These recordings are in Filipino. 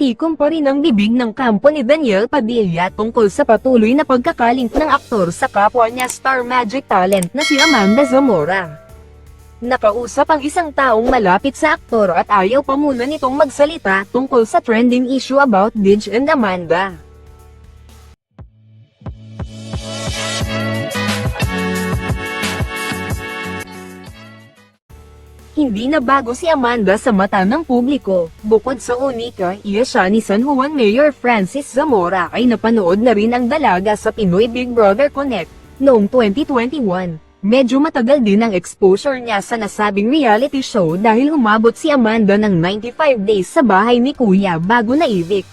Tikom pa rin ang bibig ng kampo ni Daniel Padilla tungkol sa patuloy na pagkakalink ng aktor sa kapwa niya star magic talent na si Amanda Zamora. Nakausap ang isang taong malapit sa aktor at ayaw pa muna nitong magsalita tungkol sa trending issue about Didge and Amanda. Hindi na bago si Amanda sa mata ng publiko. Bukod sa unika, iya siya ni San Juan Mayor Francis Zamora ay napanood na rin ang dalaga sa Pinoy Big Brother Connect noong 2021. Medyo matagal din ang exposure niya sa nasabing reality show dahil umabot si Amanda ng 95 days sa bahay ni Kuya bago naibig.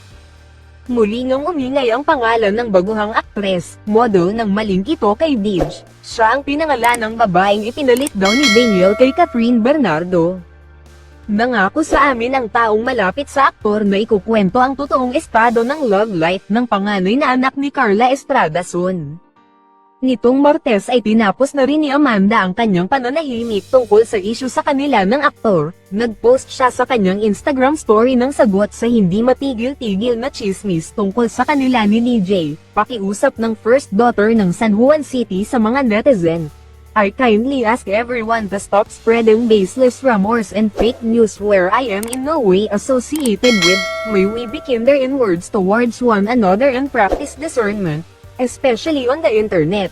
Muli ngang umingay ang pangalan ng baguhang aktres, model ng maling ito kay Didge. Siya ang pinangalan ng babaeng ipinalit daw ni Daniel kay Catherine Bernardo. Nangako sa amin ang taong malapit sa aktor na ikukwento ang totoong estado ng love life ng panganay na anak ni Carla Estrada soon. Nitong Martes ay tinapos na rin ni Amanda ang kanyang pananahimik tungkol sa issue sa kanila ng aktor. Nagpost siya sa kanyang Instagram story ng sagot sa hindi matigil-tigil na chismis tungkol sa kanila ni DJ, pakiusap ng first daughter ng San Juan City sa mga netizen. I kindly ask everyone to stop spreading baseless rumors and fake news where I am in no way associated with. May we be kinder in words towards one another and practice discernment, especially on the internet.